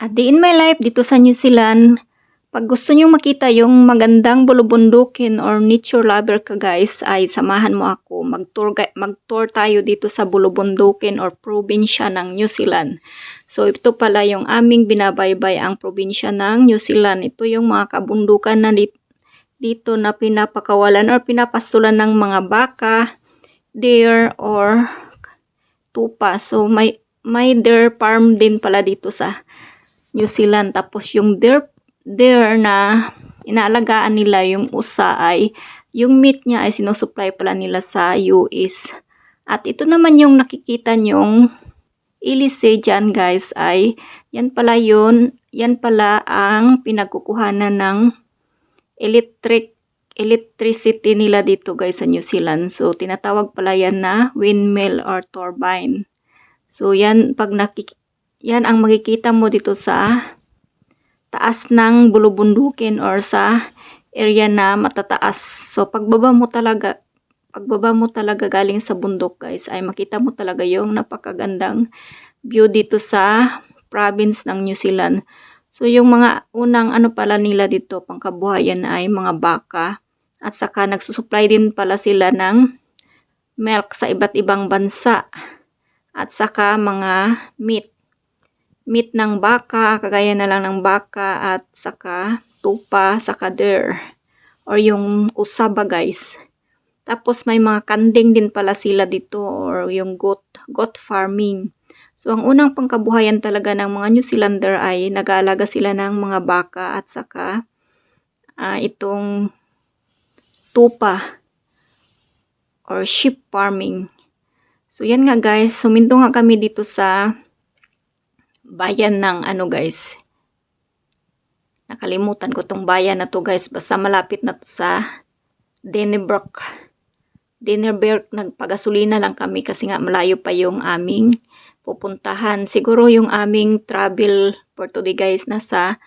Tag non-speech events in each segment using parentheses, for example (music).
A day in my life dito sa New Zealand, pag gusto nyo makita yung magandang bulubundukin or nature lover ka guys, ay samahan mo ako. Mag-tour, mag-tour tayo dito sa bulubundukin or probinsya ng New Zealand. So ito pala yung aming binabaybay ang probinsya ng New Zealand. Ito yung mga kabundukan na dit- dito na pinapakawalan or pinapastulan ng mga baka, deer, or tupa. So may may deer farm din pala dito sa New Zealand. Tapos yung deer, deer na inaalagaan nila yung usa ay yung meat niya ay sinusupply pala nila sa US. At ito naman yung nakikita nyong ilise dyan guys ay yan pala yun, yan pala ang pinagkukuhanan ng electric electricity nila dito guys sa New Zealand. So tinatawag pala yan na windmill or turbine. So yan pag nakik yan ang makikita mo dito sa taas ng bulubundukin or sa area na matataas. So pagbaba mo talaga pagbaba mo talaga galing sa bundok guys ay makita mo talaga yung napakagandang view dito sa province ng New Zealand. So yung mga unang ano pala nila dito pangkabuhayan ay mga baka at saka nagsusupply din pala sila ng milk sa iba't ibang bansa at saka mga meat meat ng baka, kagaya na lang ng baka at saka tupa, saka deer or yung usaba guys. Tapos may mga kanding din pala sila dito or yung goat, goat farming. So ang unang pangkabuhayan talaga ng mga New Zealander ay nag-aalaga sila ng mga baka at saka ah, itong tupa or sheep farming. So yan nga guys, sumindo nga kami dito sa bayan ng ano guys. Nakalimutan ko tong bayan na to guys. Basta malapit na to sa Dennerbrook. Dennerbrook, nagpagasolina lang kami kasi nga malayo pa yung aming pupuntahan. Siguro yung aming travel for today guys nasa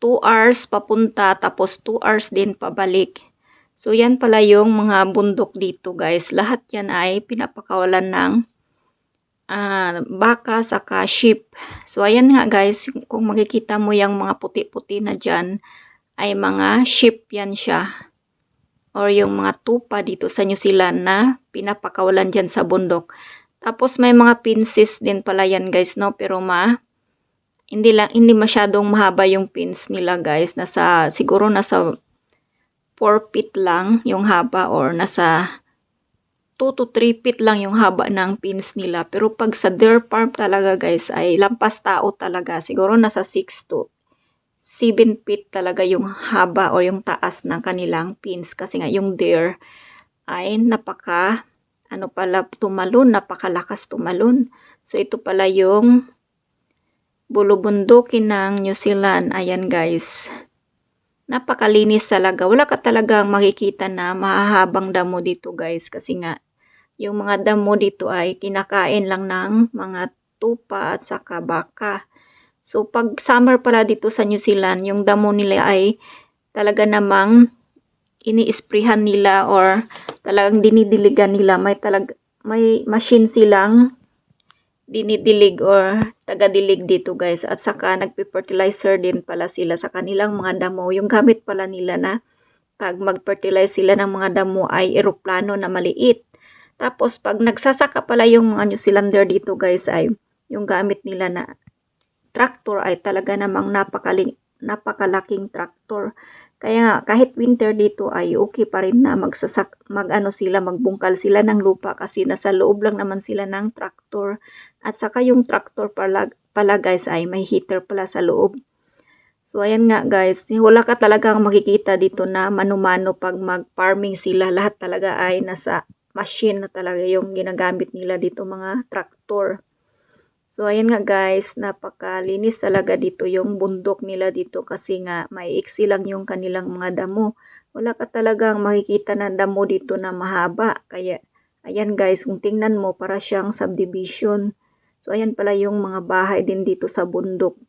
2 hours papunta tapos 2 hours din pabalik. So yan pala yung mga bundok dito guys. Lahat yan ay pinapakawalan ng ah, baka saka sheep. So ayan nga guys, kung makikita mo yung mga puti-puti na dyan, ay mga sheep yan siya. Or yung mga tupa dito sa New Zealand na pinapakawalan dyan sa bundok. Tapos may mga pinches din pala yan guys, no? Pero ma, hindi lang, hindi masyadong mahaba yung pins nila guys. Nasa, siguro nasa 4 feet lang yung haba or nasa 2 to 3 feet lang yung haba ng pins nila. Pero pag sa deer farm talaga guys ay lampas tao talaga. Siguro nasa 6 to 7 feet talaga yung haba o yung taas ng kanilang pins. Kasi nga yung deer ay napaka ano pala tumalon, napakalakas tumalon. So ito pala yung bulubundukin ng New Zealand. Ayan guys. Napakalinis talaga. Wala ka talagang makikita na mahahabang damo dito guys. Kasi nga yung mga damo dito ay kinakain lang ng mga tupa at saka baka. So pag summer pala dito sa New Zealand, yung damo nila ay talaga namang ini-sprayhan nila or talagang dinidiligan nila. May talag may machine silang dinidilig or tagadilig dito guys. At saka nagpe-fertilizer din pala sila sa kanilang mga damo. Yung gamit pala nila na pag mag-fertilize sila ng mga damo ay eroplano na maliit. Tapos pag nagsasaka pala yung mga New Zealander dito guys ay yung gamit nila na tractor ay talaga namang napakali, napakalaking tractor. Kaya nga, kahit winter dito ay okay pa rin na magsasak, mag-ano sila, magbungkal sila ng lupa kasi nasa loob lang naman sila ng tractor. At saka yung tractor pala, pala guys ay may heater pala sa loob. So ayan nga guys, wala ka talagang makikita dito na mano-mano pag mag-farming sila. Lahat talaga ay nasa machine na talaga yung ginagamit nila dito mga traktor. So ayan nga guys, napakalinis talaga dito yung bundok nila dito kasi nga may iksi lang yung kanilang mga damo. Wala ka talagang makikita na damo dito na mahaba. Kaya ayan guys, kung tingnan mo para siyang subdivision. So ayan pala yung mga bahay din dito sa bundok.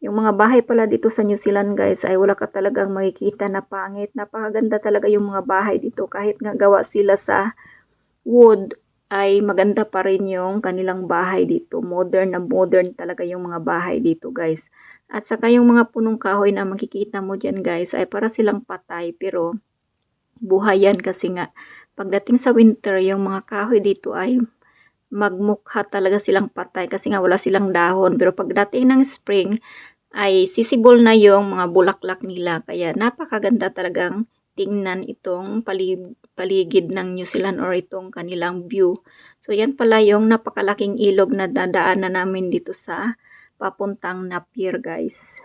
Yung mga bahay pala dito sa New Zealand guys ay wala ka talagang makikita na pangit. Napakaganda talaga yung mga bahay dito kahit nga gawa sila sa wood ay maganda pa rin yung kanilang bahay dito. Modern na modern talaga yung mga bahay dito guys. At saka yung mga punong kahoy na makikita mo dyan guys ay para silang patay pero buhay yan kasi nga pagdating sa winter yung mga kahoy dito ay magmukha talaga silang patay kasi nga wala silang dahon. Pero pagdating ng spring ay sisibol na yung mga bulaklak nila. Kaya napakaganda talagang tingnan itong pali- paligid ng New Zealand or itong kanilang view. So yan pala yung napakalaking ilog na dadaanan namin dito sa papuntang Napier guys.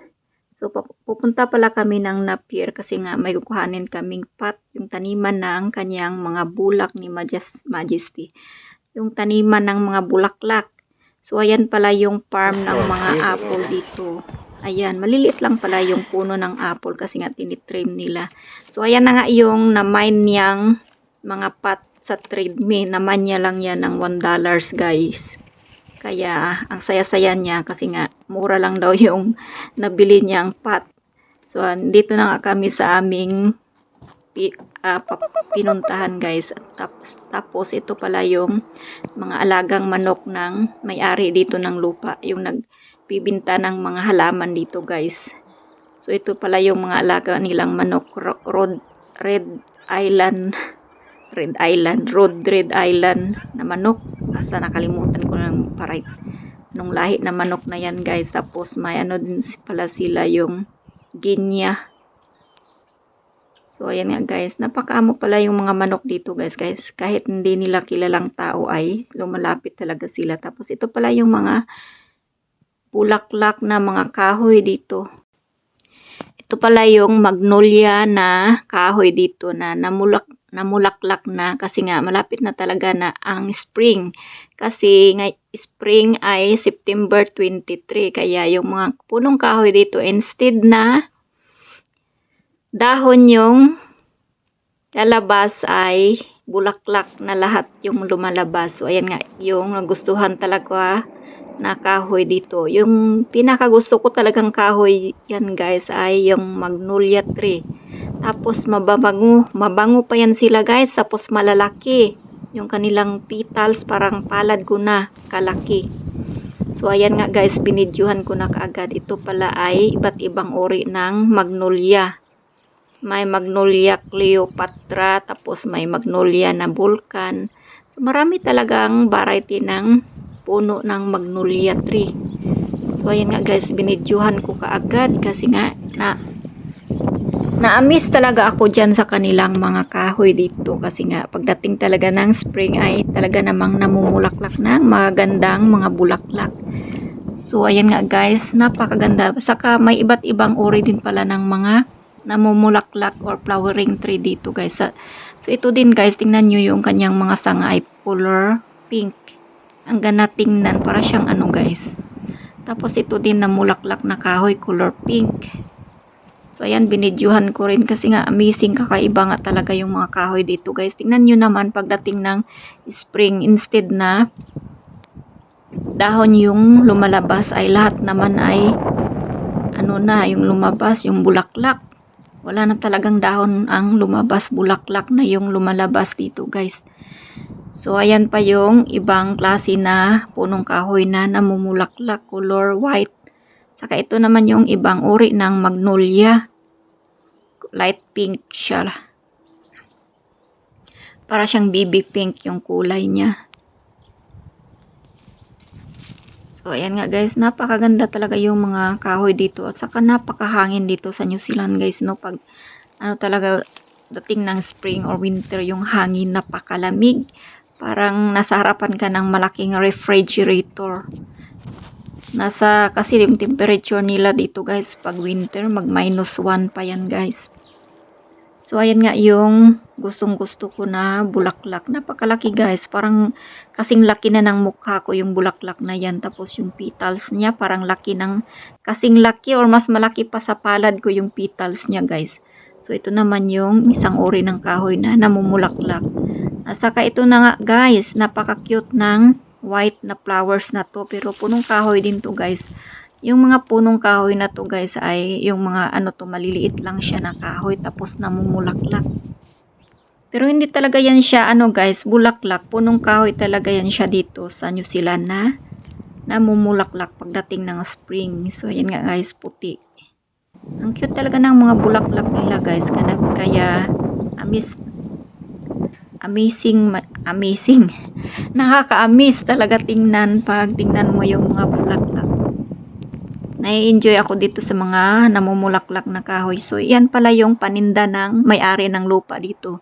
So pupunta pala kami ng Napier kasi nga may kukuhanin kaming pat, yung taniman ng kanyang mga bulak ni Majes- Majesty. Yung taniman ng mga bulaklak. So ayan pala yung farm ng mga apple dito. Ayan, maliliit lang pala yung puno ng apple kasi nga tinitrim nila. So ayan na nga yung na-mine niyang mga pat sa trade me. Naman niya lang yan ng $1 guys. Kaya ang saya-saya niya kasi nga mura lang daw yung (laughs) nabili niyang pat. So dito na nga kami sa aming ah, pinuntahan guys. Tapos, ito pala yung mga alagang manok ng may-ari dito ng lupa. Yung nagpibinta ng mga halaman dito guys. So ito pala yung mga alaga nilang manok. Ro- Rod, Red Island. (laughs) Red Island. Road Red Island na manok. Basta nakalimutan ko ng paray. Nung lahi na manok na yan guys. Tapos may ano din pala sila yung ginya. So, ayan nga guys. Napakaamo pala yung mga manok dito guys. guys. Kahit hindi nila kilalang tao ay lumalapit talaga sila. Tapos ito pala yung mga bulaklak na mga kahoy dito. Ito pala yung magnolia na kahoy dito na namulak namulaklak na kasi nga malapit na talaga na ang spring. Kasi nga spring ay September 23 kaya yung mga punong kahoy dito instead na dahon yung lalabas ay bulaklak na lahat yung lumalabas. So, ayan nga, yung nagustuhan talaga na kahoy dito. Yung pinakagusto ko talagang kahoy yan guys ay yung magnolia tree. Tapos mababango, mabango pa yan sila guys. Tapos malalaki. Yung kanilang petals parang palad ko na kalaki. So ayan nga guys, binidyuhan ko na kaagad. Ito pala ay iba't ibang uri ng magnolia. May magnolia Cleopatra, tapos may magnolia na vulcan. So marami talagang variety ng puno ng magnolia tree. So ayan nga guys, binidyuhan ko kaagad kasi nga na na-miss talaga ako dyan sa kanilang mga kahoy dito kasi nga pagdating talaga ng spring ay talaga namang namumulaklak ng magandang mga bulaklak. So ayan nga guys, napakaganda. Saka may iba't ibang uri din pala ng mga namumulaklak or flowering tree dito guys. So ito din guys, tingnan nyo yung kanyang mga sanga ay color pink. Ang ganda tingnan, para siyang ano guys. Tapos ito din na mulaklak na kahoy, color pink. So ayan, binidyuhan ko rin kasi nga amazing kakaiba nga talaga yung mga kahoy dito guys. Tingnan nyo naman pagdating ng spring, instead na dahon yung lumalabas ay lahat naman ay ano na, yung lumabas, yung bulaklak. Wala na talagang dahon ang lumabas, bulaklak na yung lumalabas dito guys. So, ayan pa yung ibang klase na punong kahoy na namumulaklak, color white. Saka ito naman yung ibang uri ng magnolia. Light pink siya. Para siyang baby pink yung kulay niya. So, ayan nga guys, napakaganda talaga yung mga kahoy dito. At saka napakahangin dito sa New Zealand guys, no? Pag, ano talaga, dating ng spring or winter, yung hangin napakalamig. Parang nasa harapan ka ng malaking refrigerator. Nasa, kasi yung temperature nila dito guys, pag winter, mag minus 1 pa yan guys. So, ayan nga yung gustong gusto ko na bulaklak. Napakalaki guys. Parang kasing laki na ng mukha ko yung bulaklak na yan. Tapos yung petals niya parang laki ng kasing laki or mas malaki pa sa palad ko yung petals niya guys. So, ito naman yung isang uri ng kahoy na namumulaklak. At saka ito na nga guys, napaka-cute ng white na flowers na to. Pero punong kahoy din to guys. Yung mga punong kahoy na to guys ay yung mga ano to maliliit lang siya na kahoy tapos namumulaklak. Pero hindi talaga yan siya, ano guys, bulaklak. Punong kahoy talaga yan siya dito sa New Zealand na namumulaklak pagdating ng spring. So, yan nga guys, puti. Ang cute talaga ng mga bulaklak nila guys. Kaya, kaya amis, amazing, ma- amazing. (laughs) Nakaka-amaze talaga tingnan pag tingnan mo yung mga bulaklak. Nai-enjoy ako dito sa mga namumulaklak na kahoy. So, yan pala yung paninda ng may-ari ng lupa dito.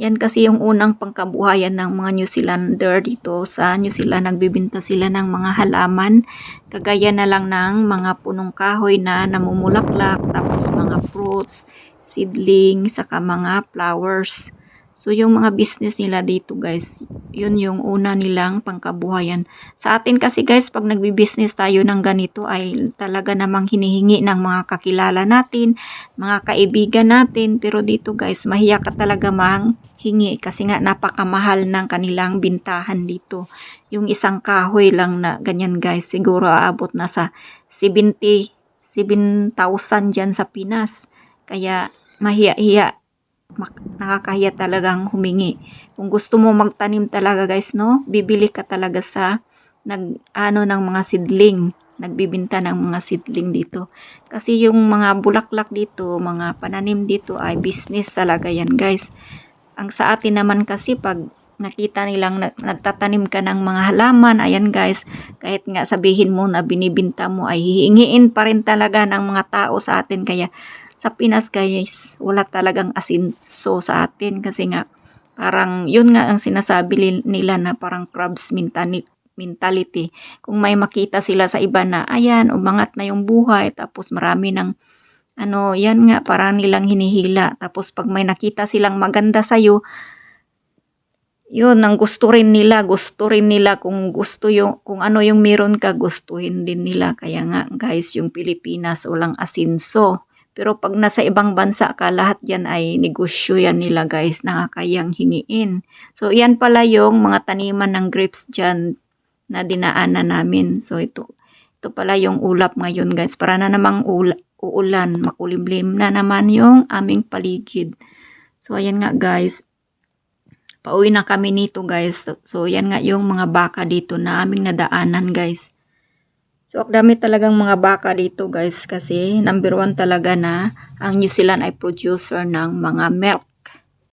Yan kasi yung unang pangkabuhayan ng mga New Zealander dito sa New Zealand. Nagbibinta sila ng mga halaman. Kagaya na lang ng mga punong kahoy na namumulaklak. Tapos mga fruits, seedling, saka mga flowers. So, yung mga business nila dito guys, yun yung una nilang pangkabuhayan. Sa atin kasi guys, pag nagbi-business tayo ng ganito ay talaga namang hinihingi ng mga kakilala natin, mga kaibigan natin. Pero dito guys, mahiya ka talaga mang hingi kasi nga napakamahal ng kanilang bintahan dito. Yung isang kahoy lang na ganyan guys, siguro aabot na sa 70, 7,000 dyan sa Pinas. Kaya mahiya-hiya nakakahiya talagang humingi. Kung gusto mo magtanim talaga guys, no? Bibili ka talaga sa nag ano ng mga sidling, nagbibinta ng mga sidling dito. Kasi yung mga bulaklak dito, mga pananim dito ay business talaga yan guys. Ang sa atin naman kasi pag nakita nilang nag- nagtatanim ka ng mga halaman, ayan guys, kahit nga sabihin mo na binibinta mo ay hihingiin pa rin talaga ng mga tao sa atin. Kaya sa Pinas guys, wala talagang asinso sa atin kasi nga parang yun nga ang sinasabi nila na parang crabs mentality. Kung may makita sila sa iba na ayan, umangat na yung buhay tapos marami ng ano, yan nga parang nilang hinihila. Tapos pag may nakita silang maganda sa'yo, yun, ang gusto rin nila, gusto rin nila kung gusto yung, kung ano yung meron ka, gustuhin din nila. Kaya nga guys, yung Pilipinas, walang asinso. Pero pag nasa ibang bansa ka, lahat yan ay negosyo yan nila guys, nakakayang hingiin. So, yan pala yung mga taniman ng grapes dyan na dinaanan namin. So, ito, ito pala yung ulap ngayon guys. Para na namang ula, uulan, makulimlim na naman yung aming paligid. So, ayan nga guys. Pauwi na kami nito guys. So, so yan nga yung mga baka dito na aming nadaanan guys. So, dami talagang mga baka dito guys kasi number one talaga na ang New Zealand ay producer ng mga milk.